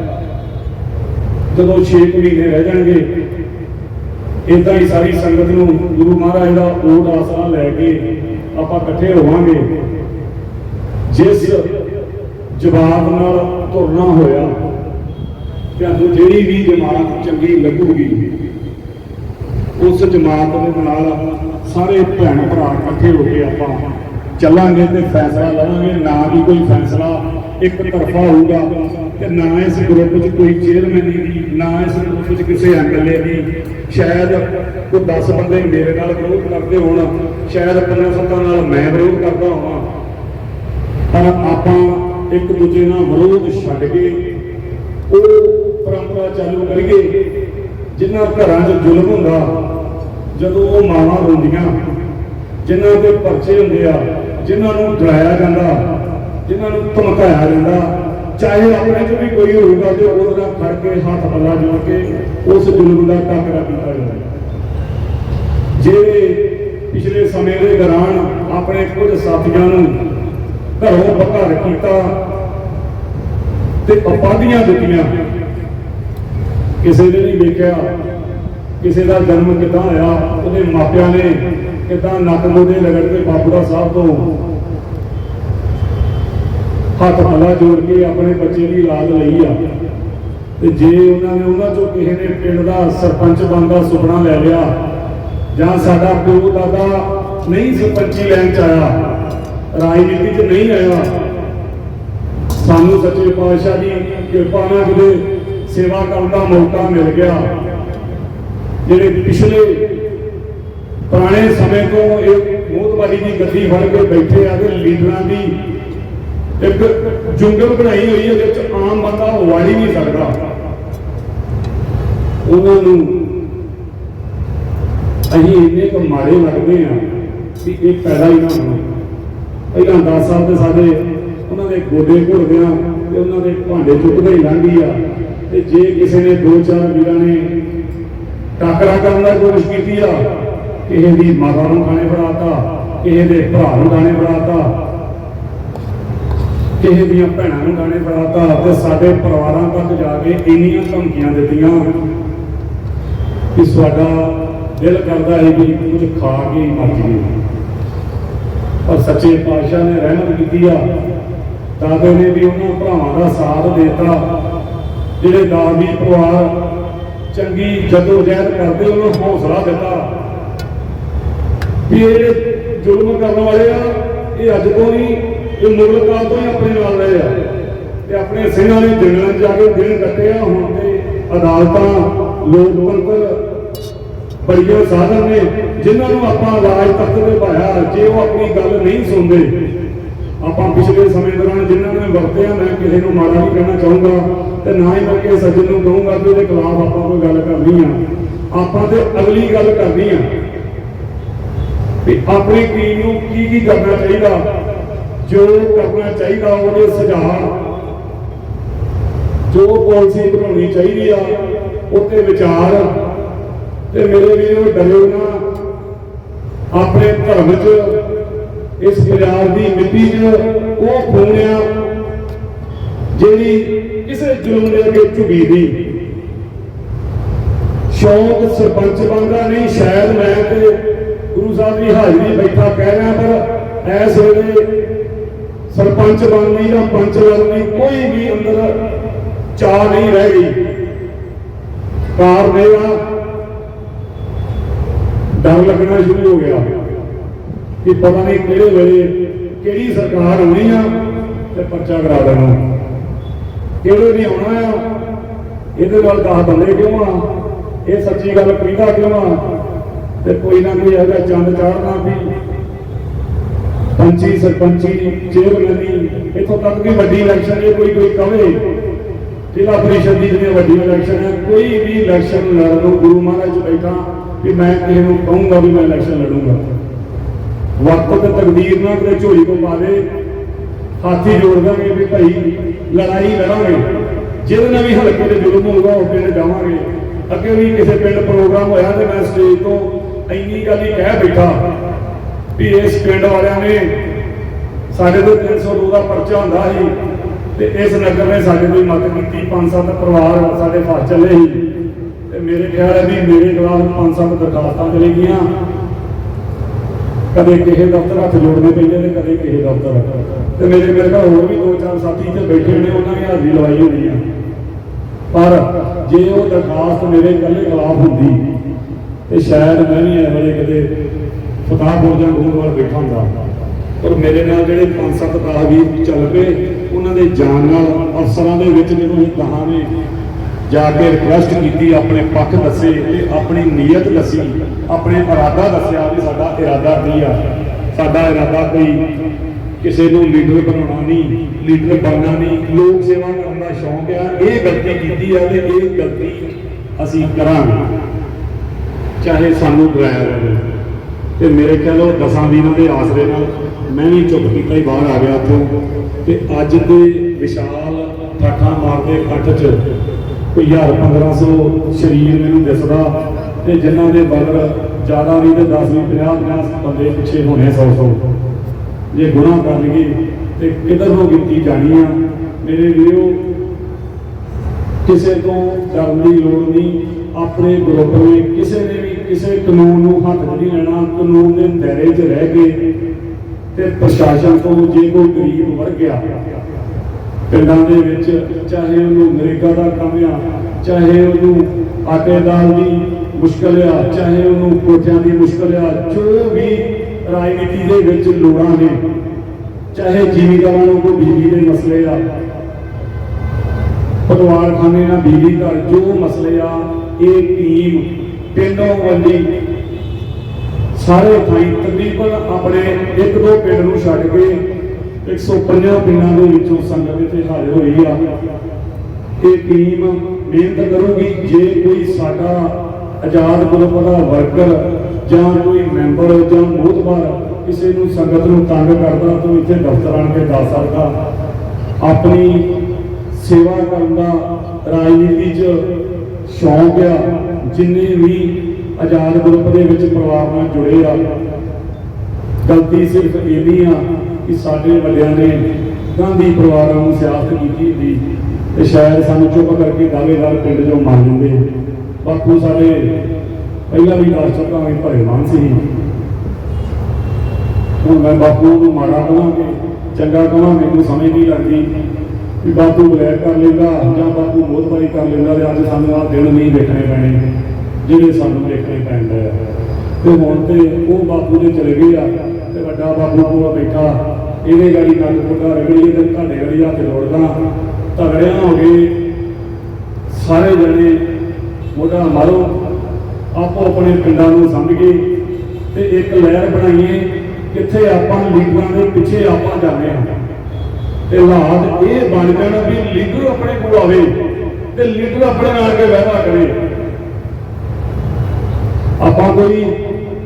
ਜਦੋਂ 6 ਮਹੀਨੇ ਰਹਿ ਜਾਣਗੇ ਇਦਾਂ ਹੀ ਸਾਰੀ ਸੰਗਤ ਨੂੰ ਗੁਰੂ ਮਹਾਰਾਜ ਦਾ ਓਟ ਆਸਰਾ ਲੈ ਕੇ ਆਪਾਂ ਇਕੱਠੇ ਹੋਵਾਂਗੇ। ਜਿਸ ਜਵਾਬ ਨਾਲ ਤੁਰਨਾ ਹੋਇਆ, ਤੁਹਾਨੂੰ ਜਿਹੜੀ ਵੀ ਜਮਾਤ ਚੰਗੀ ਲੱਗੂਗੀ, ਉਸ ਜਮਾਤ ਦੇ ਨਾਲ ਸਾਰੇ ਭੈਣ ਭਰਾ ਇਕੱਠੇ ਹੋ ਕੇ ਆਪਾਂ ਚੱਲਾਂਗੇ ਤੇ ਫੈਸਲਾ ਲਵਾਂਗੇ। ਨਾ ਵੀ ਕੋਈ ਫੈਸਲਾ ਇੱਕ ਤਰਫਾ ਹੋਊਗਾ ਤੇ ਨਾ ਇਸ ਗਰੁੱਪ 'ਚ ਕੋਈ ਚੇਅਰਮੈਨ ਦੀ ਨਾ ਇਸ ਗਰੁੱਪ 'ਚ ਕਿਸੇ ਐਮਐਲਏ ਦੀ। ਸ਼ਾਇਦ ਕੋਈ 10 ਬੰਦੇ ਮੇਰੇ ਨਾਲ ਵਿਰੋਧ ਕਰਦੇ ਹੋਣ, ਸ਼ਾਇਦ 15 ਸੱਤਾਂ ਨਾਲ ਮੈਂ ਵਿਰੋਧ ਕਰਦਾ ਹਾਂ ਪਰ ਆਪਾਂ ਇੱਕ ਦੂਜੇ ਨਾਲ ਵਿਰੋਧ ਛੱਡ ਕੇ ਉਹ ਪਰੰਪਰਾ ਚਾਲੂ ਕਰੀਏ, ਜਿਨ੍ਹਾਂ ਘਰਾਂ 'ਚ ਜ਼ੁਲਮ ਹੁੰਦਾ, ਜਦੋਂ ਉਹ ਮਾਵਾਂ ਹੁੰਦੀਆਂ ਜਿਨ੍ਹਾਂ ਦੇ ਪਰਚੇ ਹੁੰਦੇ ਆ, ਜਿਨ੍ਹਾਂ ਨੂੰ ਡਰਾਇਆ ਜਾਂਦਾ, ਜਿਨ੍ਹਾਂ ਨੂੰ ਧਮਕਾਇਆ ਜਾਂਦਾ ਚਾਹੇ ਆਪਣੇ 'ਚ ਵੀ ਕੋਈ ਹੋਊਗਾ ਤੇ ਉਹਦੇ ਨਾਲ ਫੜ ਕੇ ਹੱਥ ਪੱਲਾ ਜੋੜ ਕੇ ਉਸ ਜ਼ੁਲਮ ਦਾ ਟਾਕਰਾ ਕੀਤਾ ਜਾਂਦਾ ਜਿਹੜੇ ਪਿਛਲੇ ਸਮੇਂ ਦੇ ਦੌਰਾਨ ਆਪਣੇ ਕੁਝ ਸਾਥੀਆਂ ਨੂੰ ਘਰੋਂ ਬਕਰ ਕੀਤਾ ਤੇ ਉਪਾਧੀਆਂ ਦਿੱਤੀਆਂ, ਕਿਸੇ ਨੇ ਨਹੀਂ ਵੇਖਿਆ, ਕਿਸੇ ਦਾ ਜਨਮ ਕਿੱਦਾਂ ਹੋਇਆ, ਉਹਦੇ ਮਾਪਿਆਂ ਨੇ ਕਿੱਦਾਂ ਨੱਕ ਮੋਢੇ ਲਗੜ ਕੇ ਬਾਪੂੜਾ ਸਾਹਿਬ ਤੋਂ ਹੱਥ ਪੱਲਾ ਜੋੜ ਕੇ ਆਪਣੇ ਬੱਚੇ ਦੀ ਲਾਜ ਲਈ ਆ। ਤੇ ਜੇ ਉਹਨਾਂ ਨੇ ਉਹਨਾਂ ਚੋਂ ਕਿਸੇ ਨੇ ਪਿੰਡ ਦਾ ਸਰਪੰਚ ਬਣਨ ਦਾ ਸੁਪਨਾ ਲੈ ਲਿਆ, ਜਾਂ ਸਾਡਾ ਪਿਓ ਦਾਦਾ ਨਹੀਂ ਸਰਪੰਚੀ ਲੈਣ ਚ ਆਇਆ, ਰਾਜਨੀਤੀ ਚ ਨਹੀਂ ਆਇਆ, ਸਾਨੂੰ ਸੱਚੇ ਪਾਤਸ਼ਾਹ ਦੀ ਕਿਰਪਾ ਨਾਲ ਕਿਤੇ ਸੇਵਾ ਕਰਨ ਦਾ ਮੌਕਾ ਮਿਲ ਗਿਆ। ਜਿਹੜੇ ਪਿਛਲੇ ਪੁਰਾਣੇ ਸਮੇਂ ਤੋਂ ਇਹ ਮੋਹਤਬਾਰੀ ਦੀ ਗੱਦੀ ਫੜ ਕੇ ਬੈਠੇ ਆ ਤੇ ਲੀਡਰਾਂ ਦੀ ਇੱਕ ਜੁੰਗਲ ਬਣਾਈ ਹੋਈ ਹੈ ਵਿੱਚ ਆਮ ਬੰਦਾ ਵੜ ਹੀ ਨਹੀਂ ਸਕਦਾ। ਉਹਨਾਂ ਨੂੰ ਅਸੀਂ ਇੰਨੇ ਕੁ ਮਾੜੇ ਲੱਗਦੇ ਆ ਕਿ ਇਹ ਪੈਦਾ ਹੀ ਨਾ ਹੋਣ ਪਹਿਲਾਂ 10 ਸਾਲ ਦੇ ਸਾਡੇ ਉਹਨਾਂ ਦੇ ਗੋਡੇ ਘੁੱਟਦਿਆਂ ਤੇ ਉਹਨਾਂ ਦੇ ਭਾਂਡੇ ਚੁੱਕਦੇ ਹੀ ਲੰਘੀ ਆ। ਤੇ ਜੇ ਕਿਸੇ ਨੇ ਦੋ ਚਾਰ ਵੀਰਾਂ ਨੇ ਟਾਕਰਾ ਕਰਨ ਦੀ ਕੋਸ਼ਿਸ਼ ਕੀਤੀ ਆ, ਕਿਸੇ ਦੀ ਮਾਤਾ ਨੂੰ ਗਾਣੇ ਫੜਾਤਾ ਕਿਸੇ ਦੇ ਭਰਾ ਨੂੰ ਗਾਣੇ ਫੜਾਤਾ ਕਿਸੇ ਦੀਆਂ ਭੈਣਾਂ ਨੂੰ ਗਾਣੇ ਫੜਾਤਾ ਤੇ ਸਾਡੇ ਪਰਿਵਾਰਾਂ ਤੱਕ ਜਾ ਕੇ ਇੰਨੀਆਂ ਧਮਕੀਆਂ ਦਿੱਤੀਆਂ ਕਿ ਸਾਡਾ ਦਿਲ ਕਰਦਾ ਹੈ ਕਿ ਕੁਝ ਖਾ ਕੇ ਹੀ ਮਰ ਜਾਈਏ। ਪਰ ਸੱਚੇ ਪਾਤਸ਼ਾਹ ਨੇ ਰਹਿਮਤ ਕੀਤੀ ਆ। ਦਾਦੇ ਨੇ ਵੀ ਉਹਨਾਂ ਭਰਾਵਾਂ ਦਾ ਸਾਥ ਦਿੱਤਾ। ਜਿਹੜੇ ਦਾਦੀ ਪਰਿਵਾਰ ਚੰਗੀ ਜਦੋਜਹਿਦ ਕਰਦੇ, ਉਹਨੂੰ ਹੌਸਲਾ ਦਿੱਤਾ। ਵੀ ਇਹ ਜ਼ੁਲਮ ਕਰਨ ਵਾਲੇ ਆ, ਇਹ ਅੱਜ ਤੋਂ ਨਹੀਂ ਇਹ ਮੁਗਲ ਕਾਲ ਤੋਂ ਹੀ ਆਪਣੇ ਨਾਲ ਰਹੇ ਆ। ਤੇ ਆਪਣੇ ਸਿੰਘਾਂ ਨੇ ਜੰਗਲਾਂ 'ਚ ਜਾ ਕੇ ਦਿਨ ਕੱਟੇ ਹੁਣ ਤੇ ਅਦਾਲਤਾਂ ਲੋਕਤੰਤਰ ਬੜੀਆਂ ਸਾਧਨ ਨੇ, ਜਿਨ੍ਹਾਂ ਨੂੰ ਆਪਾਂ ਰਾਜ ਤਖਤ ਤੇ ਭਾਇਆ ਜੇ ਉਹ ਆਪਣੀ ਗੱਲ ਨਹੀਂ ਸੁਣਦੇ, ਆਪਾਂ ਪਿਛਲੇ ਸਮੇਂ ਦੌਰਾਨ ਜਿਨ੍ਹਾਂ ਨੇ ਵਰਤਿਆ, ਮੈਂ ਕਿਸੇ ਨੂੰ ਮਾੜਾ ਨਹੀਂ ਕਹਿਣਾ ਚਾਹੂੰਗਾ ਤੇ ਨਾ ਹੀ ਮੈਂ ਕਿਸੇ ਸੱਜਣ ਨੂੰ ਕਹੂੰਗਾ ਕਿ ਉਹਦੇ ਖਿਲਾਫ ਆਪਾਂ ਕੋਈ ਗੱਲ ਕਰਨੀ ਆ। ਆਪਾਂ ਤੇ ਅਗਲੀ ਗੱਲ ਕਰਨੀ ਆ। ਵੀ ਆਪਣੀ ਟੀਮ ਨੂੰ ਕੀ ਕੀ ਕਰਨਾ ਚਾਹੀਦਾ? ਜੋ ਕਰਨਾ ਚਾਹੀਦਾ ਉਹਦੇ ਸੁਝਾਅ। ਜੋ ਪਾਲਿਸੀ ਬਣਾਉਣੀ ਚਾਹੀਦੀ ਆ ਉੱਤੇ ਵਿਚਾਰ। ਤੇ ਮੇਰੇ ਵੀਰੋ, ਡਰਿਓ ਨਾ। ਆਪਣੇ ਧਰਮ 'ਚ, ਇਸ ਪੰਜਾਬ ਦੀ ਮਿੱਟੀ 'ਚ ਉਹ ਖੂਨ ਜਿਹੜੀ ਕਿਸੇ ਜ਼ੁਲਮ ਦੇ ਅੱਗੇ ਝੁਕੀ ਦੀ। ਸ਼ੌਕ ਸਰਪੰਚ ਬਣਦਾ ਨਹੀਂ, ਸ਼ਾਇਦ ਮੈਂ ਤੇ ਗੁਰੂ ਸਾਹਿਬ ਦੀ ਹਾਜ਼ਰੀ ਬੈਠਾ ਕਹਿ ਰਿਹਾ, ਪਰ ਐਸ ਵੇਲੇ ਸਰਪੰਚ ਬਣਨੀ ਜਾਂ ਪੰਚ ਬਣਨੀ ਕੋਈ ਵੀ ਅੰਦਰ ਚਾਹ ਨਹੀਂ ਰਹਿ ਗਈ। ਕਾਰ ਇਹ ਡਰ ਲੱਗਣਾ ਸ਼ੁਰੂ ਹੋ ਗਿਆ ਕਿ ਪਤਾ ਨਹੀਂ ਕਿਹੜੇ ਵੇਲੇ ਕਿਹੜੀ ਸਰਕਾਰ ਆਉਣੀ ਆ ਤੇ ਪਰਚਾ ਕਰਾ ਦੇਣਾ। ਕਿਹੜੇ ਨਹੀਂ ਆਉਣਾ ਆ, ਇਹਦੇ ਨਾਲ ਦਸ ਬੰਦੇ ਕਿਉਂ ਆ? ਇਹ ਸੱਚੀ ਗੱਲ ਕਹਿੰਦਾ ਕਿਉਂ ਆ? ਤੇ ਕੋਈ ਨਾ ਕੋਈ ਹੈਗਾ ਚੰਦ ਚਾੜਨਾ ਵੀ ਪੰਚੀ ਸਰਪੰਚੀ ਚੇਅਰਮੈਨੀ ਇੱਥੋਂ ਤੱਕ ਵੀ ਵੱਡੀ ਇਲੈਕਸ਼ਨ ਜੇ ਕੋਈ ਕੋਈ ਕਵੇ। ਜ਼ਿਲ੍ਹਾ ਪਰਿਸ਼ਦ ਦੀ ਜਿਹੜੀ ਵੱਡੀ ਇਲੈਕਸ਼ਨ ਹੈ, ਕੋਈ ਵੀ ਇਲੈਕਸ਼ਨ ਲੜਨ ਨੂੰ ਗੁਰੂ ਮਹਾਰਾਜ ਬੈਠਾ ਕਿ ਮੈਂ ਕਿਸੇ ਨੂੰ ਕਹੂੰਗਾ ਵੀ ਮੈਂ ਇਲੈਕਸ਼ਨ ਲੜੂੰਗਾ। ਵਕਤ ਤੇ ਤਕਦੀਰ ਨਾਲ ਕਿਤੇ ਝੋਲੀ ਕੋ ਪਾ ਦੇ, ਹਾਥੀ ਜੋੜ ਦਾਂਗੇ ਵੀ ਭਾਈ, ਲੜਾਈ ਲੜਾਂਗੇ। ਜਿਹਦੇ ਨਾਲ ਵੀ ਹਲਕੇ ਤੇ ਜ਼ੁਲਮ ਹੋਊਗਾ, ਉਹ ਪਿੰਡ ਜਾਵਾਂਗੇ। ਅੱਗੇ ਵੀ ਕਿਸੇ ਪਿੰਡ ਪ੍ਰੋਗਰਾਮ ਹੋਇਆ ਤੇ ਮੈਂ ਸਟੇਜ ਤੋਂ ਇੰਨੀ ਗੱਲ ਹੀ ਕਹਿ ਬੈਠਾ। ਵੀ ਇਸ ਪਿੰਡ ਵਾਲਿਆਂ ਨੇ ਸਾਡੇ ਤੋਂ 302 ਦਾ ਪਰਚਾ ਹੁੰਦਾ ਸੀ ਤੇ ਇਸ ਨਗਰ ਨੇ ਸਾਡੇ ਤੋਂ ਮਦਦ ਕੀਤੀ, ਪੰਜ ਸੱਤ ਪਰਿਵਾਰ ਸਾਡੇ ਫਸ ਚੱਲੇ ਸੀ। ਤੇ ਮੇਰੇ ਖਿਆਲ ਹੈ ਵੀ ਮੇਰੇ ਖਿਲਾਫ ਪੰਜ ਸੱਤ ਦਰਖਾਸਤਾਂ ਚਲੇ ਗਈਆਂ। ਕਦੇ ਕਿਸੇ ਦਫ਼ਤਰ ਹੱਥ ਜੋੜਨੇ ਪੈਂਦੇ ਨੇ, ਕਦੇ ਕਿਸੇ ਦਫ਼ਤਰ। ਤੇ ਮੇਰੇ ਮੇਰੇ ਘਰ ਹੋਰ ਵੀ ਦੋ ਚਾਰ ਸਾਥੀ ਤੇ ਬੈਠੇ ਨੇ, ਉਹਨਾਂ ਨੇ ਹਾਜ਼ਰੀ ਲਵਾਈ ਹੋਣੀ ਆ। ਪਰ ਜੇ ਉਹ ਦਰਖਾਸਤ ਮੇਰੇ ਇਕੱਲੇ ਖਿਲਾਫ ਹੁੰਦੀ, ਤੇ ਸ਼ਾਇਦ ਮੈਂ ਵੀ ਇਹ ਵੇਲੇ ਕਦੇ ਫਤਾਹਪੁਰ ਜਾਂ ਗੋਂਦਵਾਲ ਬੈਠਾ ਹੁੰਦਾ। ਔਰ ਮੇਰੇ ਨਾਲ ਜਿਹੜੇ ਪੰਜ ਸੱਤ ਤਾਹਵੀਰ ਚੱਲ ਪਏ, ਉਹਨਾਂ ਦੇ ਜਾਣ ਨਾਲ ਅਫਸਰਾਂ ਦੇ ਵਿੱਚ ਜਦੋਂ ਇਹ ਕਹਾਂ ਜਾ ਕੇ ਰਿਕੁਐਸਟ ਕੀਤੀ, ਆਪਣੇ ਪੱਖ ਦੱਸੇ ਤੇ ਆਪਣੀ ਨੀਅਤ ਦੱਸੀ, ਆਪਣੇ ਇਰਾਦਾ ਦੱਸਿਆ ਵੀ ਸਾਡਾ ਇਰਾਦਾ ਕੀ ਆ। ਸਾਡਾ ਇਰਾਦਾ ਕੋਈ ਕਿਸੇ ਨੂੰ ਲੀਡਰ ਬਣਾਉਣਾ ਨਹੀਂ ਲੀਡਰ ਬਣਨਾ ਨਹੀਂ। ਲੋਕ ਸੇਵਾ ਕਰਨ ਦਾ ਸ਼ੌਂਕ ਆ, ਇਹ ਗਲਤੀ ਕੀਤੀ ਆ ਤੇ ਇਹ ਗਲਤੀ ਅਸੀਂ ਕਰਾਂਗੇ। ਚਾਹੇ ਸਾਨੂੰ ਡਰਾਇਆ ਰਹੇ ਤੇ ਮੇਰੇ ਖਿਆਲ ਉਹ ਦਸਾਂ ਵੀਰਾਂ ਦੇ ਆਸਰੇ ਨਾਲ ਮੈਂ ਵੀ ਚੁੱਪ ਕੀਤਾ ਹੀ ਬਾਹਰ ਆ ਗਿਆ ਉੱਥੋਂ। ਤੇ ਅੱਜ ਦੇ ਵਿਸ਼ਾਲ ਠਾਠਾਂ ਮਾਰਦੇ ਇਕੱਠ 'ਚ ਕੋਈ 1000 1500 ਸਰੀਰ ਮੈਨੂੰ ਦਿਸਦਾ ਤੇ ਜਿਨ੍ਹਾਂ ਦੇ ਬਗਰ ਜ਼ਿਆਦਾ ਨਹੀਂ ਤੇ 10 ਵੀ 50 50 ਬੰਦੇ ਪਿੱਛੇ ਹੋਣੇ 100 100 ਜੇ ਗੁਨਾਹ ਕਰ ਲਈਏ ਤੇ ਕਿਧਰ ਨੂੰ ਕੀਤੀ ਜਾਣੀ ਆ? ਮੇਰੇ ਵੀਰੋ, ਕਿਸੇ ਤੋਂ ਡਰਨ ਦੀ ਲੋੜ ਨਹੀਂ। ਆਪਣੇ ਗਰੁੱਪ ਨੇ ਕਿਸੇ ਨੇ ਵੀ ਕਿਸੇ ਕਾਨੂੰਨ ਨੂੰ ਹੱਥ ਨਹੀਂ ਲੈਣਾ, ਕਾਨੂੰਨ ਦੇ ਦਾਇਰੇ 'ਚ ਰਹਿ ਕੇ ਤੇ ਪ੍ਰਸ਼ਾਸਨ ਤੋਂ ਜੇ ਕੋਈ ਗਰੀਬ ਵਰ ਗਿਆ, ਪਿੰਡਾਂ ਦੇ ਵਿੱਚ ਚਾਹੇ ਉਹਨੂੰ ਨਰੇਗਾ ਦਾ ਕੰਮ ਆ, ਚਾਹੇ ਉਹਨੂੰ ਆਟੇ ਦਾਲ ਦੀ ਮੁਸ਼ਕਲ ਆ, ਚਾਹੇ ਉਹਨੂੰ ਕੋਠਿਆਂ ਦੀ ਮੁਸ਼ਕਲ ਆ, ਜੋ ਵੀ ਰਾਜਨੀਤੀ ਦੇ ਵਿੱਚ ਲੋੜਾਂ ਨੇ, ਚਾਹੇ ਜ਼ਿਮੀਂਦਾਰਾਂ ਨੂੰ ਕੋਈ ਬਿਜਲੀ ਦੇ ਮਸਲੇ ਆ ਪਰਿਵਾਰ ਖਾਨੇ ਨਾਲ ਬਿਜਲੀ ਘਰ, ਜੋ ਮਸਲੇ ਆ ਇਹ ਟੀਮ ਪਿੰਡੋਂ ਵੱਡੀ ਸਾਰੇ ਥਾਈ ਤਕਰੀਬਨ ਆਪਣੇ ਇੱਕ ਦੋ ਪਿੰਡ ਨੂੰ ਛੱਡ ਕੇ 150 ਪਿੰਡਾਂ ਦੇ ਵਿੱਚੋਂ ਸੰਗਤ ਇੱਥੇ ਹਾਜ਼ਰ ਹੋਈ ਆ। ਇਹ ਟੀਮ ਮਿਹਨਤ ਕਰੂਗੀ, ਜੇ ਕੋਈ ਸਾਡਾ ਆਜ਼ਾਦ ਗਰੁੱਪ ਦਾ ਵਰਕਰ ਜਾਂ ਕੋਈ ਮੈਂਬਰ ਜਾਂ ਮੋਹਤਬਾਰ ਕਿਸੇ ਨੂੰ ਸੰਗਤ ਨੂੰ ਤੰਗ ਕਰਦਾ ਤਾਂ ਇੱਥੇ ਦਫ਼ਤਰ ਆਣ ਕੇ ਦੱਸ ਸਕਦਾ। ਆਪਣੀ ਸੇਵਾ ਕਰਨ ਦਾ ਰਾਜਨੀਤੀ 'ਚ ਸ਼ੌਂਕ ਆ, ਜਿੰਨੇ ਵੀ ਆਜ਼ਾਦ ਗਰੁੱਪ ਦੇ ਵਿੱਚ ਪਰਿਵਾਰ ਨਾਲ ਜੁੜੇ ਆ। ਗਲਤੀ ਸਿਰਫ ਇਹਦੀ ਆ ਕਿ ਸਾਡੇ ਵੱਡਿਆਂ ਨੇ ਗਾਂਧੀ ਪਰਿਵਾਰਾਂ ਨੂੰ ਸਿਆਸਤ ਕੀਤੀ ਹੁੰਦੀ ਤੇ ਸ਼ਾਇਦ ਸਾਨੂੰ ਚੁੱਪ ਕਰਕੇ ਦਾਅਵੇਦਾਰ ਪਿੰਡ ਚੋਂ ਮੰਨ ਲੈਂਦੇ ਬਾਪੂ ਸਾਡੇ ਪਹਿਲਾਂ ਵੀ ਦੱਸ ਚੁੱਕਾ ਹਾਂ ਭਰੇਵਾਨ ਸੀ। ਹੁਣ ਮੈਂ ਬਾਪੂ ਨੂੰ ਮਾੜਾ ਕਹਾਂਗੇ, ਚੰਗਾ ਕਹਾਂਗੇ ਮੈਨੂੰ ਸਮਝ ਨਹੀਂ ਲੱਗਦੀ। ਵੀ ਬਾਪੂ ਬਲੈਕ ਕਰ ਲੈਂਦਾ ਜਾਂ ਬਾਪੂ ਮੋਹਤਬਾਰੀ ਕਰ ਲੈਂਦਾ ਤੇ ਅੱਜ ਸਾਨੂੰ ਆਹ ਦਿਨ ਨਹੀਂ ਦੇਖਣੇ ਪੈਣੇ, ਜਿਹੜੇ ਸਾਨੂੰ ਦੇਖਣੇ ਪੈਂਦੇ ਆ। ਤੇ ਹੁਣ ਤੇ ਉਹ ਬਾਪੂ ਦੇ ਚਲੇ ਗਏ ਆ ਤੇ ਵੱਡਾ ਬਾਪੂ ਕੋਲ ਬੈਠਾ, ਇਹਦੇ ਗਾੜੀ ਨੱਕ ਕੋਟਾ ਰਗੜੀ ਤੇ ਤੁਹਾਡੇ ਗਾੜੀ ਹੱਥ ਜੋੜਦਾ, ਤਗੜਿਆਂ ਹੋ ਗਏ, ਸਾਰੇ ਜਣੇ ਮੋਢਾ ਮਾਰੋ, ਆਪੋ ਆਪਣੇ ਪਿੰਡਾਂ ਨੂੰ ਸਮਝ ਗਏ ਤੇ ਇੱਕ ਲਹਿਰ ਬਣਾਈਏ ਕਿੱਥੇ ਆਪਾਂ ਲੀਡਰਾਂ ਦੇ ਪਿੱਛੇ ਆਪਾਂ ਜਾਂਦੇ ਹਾਂ। ਤੇ ਹਾਲਾਤ ਇਹ ਬਣ ਜਾਣਾ ਵੀ ਲੀਡਰ ਆਪਣੇ ਕੋਲ ਆਵੇ ਤੇ ਲੀਡਰ ਆਪਣੇ ਨਾਲ ਕੇ ਵਾਅਦਾ ਕਰੇ। ਆਪਾਂ ਕੋਈ,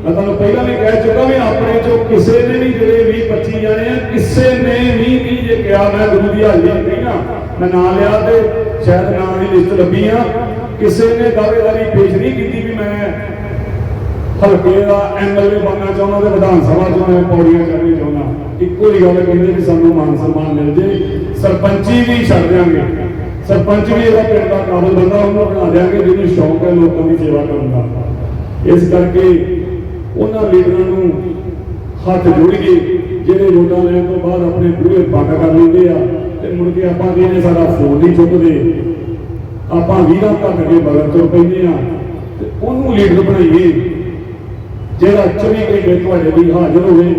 ਮੈਂ ਤੁਹਾਨੂੰ ਪਹਿਲਾਂ ਵੀ ਕਹਿ ਚੁੱਕਾ ਵੀ ਆਪਣੇ ਚੋਂ ਕਿਸੇ ਨੇ ਵੀ ਜਿਹੜੇ 20 25 ਜਾਣੇ ਆ, ਕਿਸੇ ਨੇ ਵੀ ਨਹੀਂ ਜੇ ਕਿਹਾ ਮੈਂ ਗੁਰੂ ਦੀ ਹਾਜ਼ਰੀ ਨਹੀਂ ਨਾ, ਮੈਂ ਨਾਂ ਲਿਆ ਤੇ ਸ਼ਾਇਦ ਨਾਂ ਦੀ ਲਿਸਟ ਲੱਭੀ ਆ। ਕਿਸੇ ਨੇ ਦਾਅਵੇਦਾਰੀ ਪੇਸ਼ ਨਹੀਂ ਕੀਤੀ ਵੀ ਮੈਂ ਹਲਕੇ ਦਾ ਐਮਐਲਏ ਬਣਨਾ ਚਾਹੁੰਦਾ ਤੇ ਵਿਧਾਨ ਸਭਾ ਚੋਂ ਮੈਂ ਪੌੜੀਆਂ ਚੜ੍ਹਨੀ ਚਾਹੁੰਦਾ। ਇੱਕੋ ਹੀ ਗੱਲ ਕਹਿੰਦੇ ਵੀ ਸਾਨੂੰ ਮਾਨ ਸਨਮਾਨ ਮਿਲ ਜੇ। ਸਰਪੰਚੀ ਵੀ ਛੱਡ ਦਿਆਂਗੇ। ਸਰਪੰਚ ਵੀ ਇਹਦਾ ਪਿੰਡ ਦਾ ਕਾਬਲ ਬੰਦਾ, ਉਹਨੂੰ ਬਣਾ ਦਿਆਂਗੇ, ਜਿਹਨੂੰ ਸ਼ੌਂਕ ਹੈ ਲੋਕਾਂ ਦੀ ਸੇਵਾ ਕਰਨ ਦਾ। ਇਸ ਕਰਕੇ ਉਹਨਾਂ ਲੀਡਰਾਂ ਨੂੰ ਹੱਥ ਜੋੜੀਏ ਜਿਹੜੇ ਵੋਟਾਂ ਲੈਣ ਤੋਂ ਬਾਅਦ ਆਪਣੇ ਪੂਰੇ ਪੱਕ ਕਰ ਲੈਂਦੇ ਆ, ਤੇ ਮੁੜ ਕੇ ਆਪਾਂ ਕਹਿੰਦੇ ਸਾਡਾ ਫੋਨ ਨਹੀਂ ਚੁੱਕਦੇ। ਆਪਾਂ ਵੀਰਾਂ ਤੱਕ ਕੇ ਬਗਰ ਤੁਰ ਪੈਂਦੇ ਆ। ਤੇ ਉਹਨੂੰ ਲੀਡਰ ਬਣਾਈਏ, ਜਿਹੜਾ 24 ਘੰਟੇ ਤੁਹਾਡੇ ਲਈ ਹਾਜ਼ਰ ਹੋਵੇ।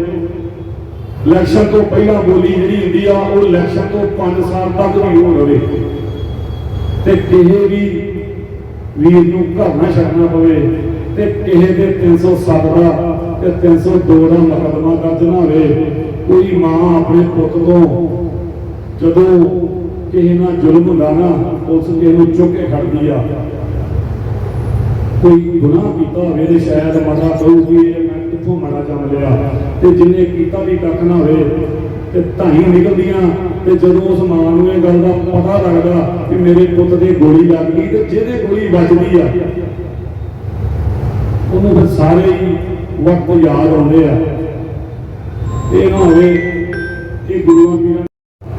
ਇਲੈਕਸ਼ਨ ਤੋਂ ਪਹਿਲਾਂ ਬੋਲੀ ਜਿਹੜੀ ਹੁੰਦੀ ਆ, ਉਹ ਇਲੈਕਸ਼ਨ ਤੋਂ 5 ਸਾਲ ਤੱਕ ਵੀ ਹੋ ਰਵੇ। ਤੇ ਕਿਸੇ ਵੀ ਵੀਰ ਨੂੰ ਘਰ ਨਾ ਛੱਡਣਾ ਪਵੇ, ਤੇ ਕਿਸੇ ਦੇ 307 ਦਾ ਤੇ 302 ਦਾ ਮੁਕੱਦਮਾ ਦਰਜ ਨਾ ਹੋਵੇ, ਕੋਈ ਮਾਂ ਆਪਣੇ ਪੁੱਤ ਤੋਂ ਜਦੋਂ ਕਿਸੇ ਨਾਲ ਜ਼ੁਲਮ ਹੁੰਦਾ ਨਾ, ਉਸ ਕਿਸੇ ਨੂੰ ਚੁੱਕ ਕੇ ਖੜਦੀ ਆ। ਕੋਈ ਗੁਨਾਹ ਕੀਤਾ ਹੋਵੇ ਤੇ ਸ਼ਾਇਦ ਮਾੜਾ ਕਹੂਗੀ ਮੈਂ ਕਿੱਥੋਂ ਮਾੜਾ ਕੰਮ ਲਿਆ। ਤੇ ਜਿੰਨੇ ਕੀਤਾ ਵੀ ਕੱਖ ਨਾ ਹੋਏ ਤੇ ਧਾਈਆਂ ਨਿਕਲਦੀਆਂ ਤੇ ਜਦੋਂ ਉਸ ਮਾਂ ਨੂੰ ਇਹ ਗੱਲ ਦਾ ਪਤਾ ਲੱਗਦਾ ਕਿ ਮੇਰੇ ਪੁੱਤ ਦੇ ਗੋਲੀ ਲੱਗ ਗਈ ਤੇ ਜਿਹਦੇ ਗੋਲੀ ਵੱਜਦੀ ਆ, ਉਹਨੂੰ ਫਿਰ ਸਾਰੇ ਹੀ ਵਕਤ ਯਾਦ ਆਉਂਦੇ ਆ। ਇਹ ਨਾ ਹੋਵੇ ਕਿ ਗੁਰੂਆਂ ਪੀਰਾਂ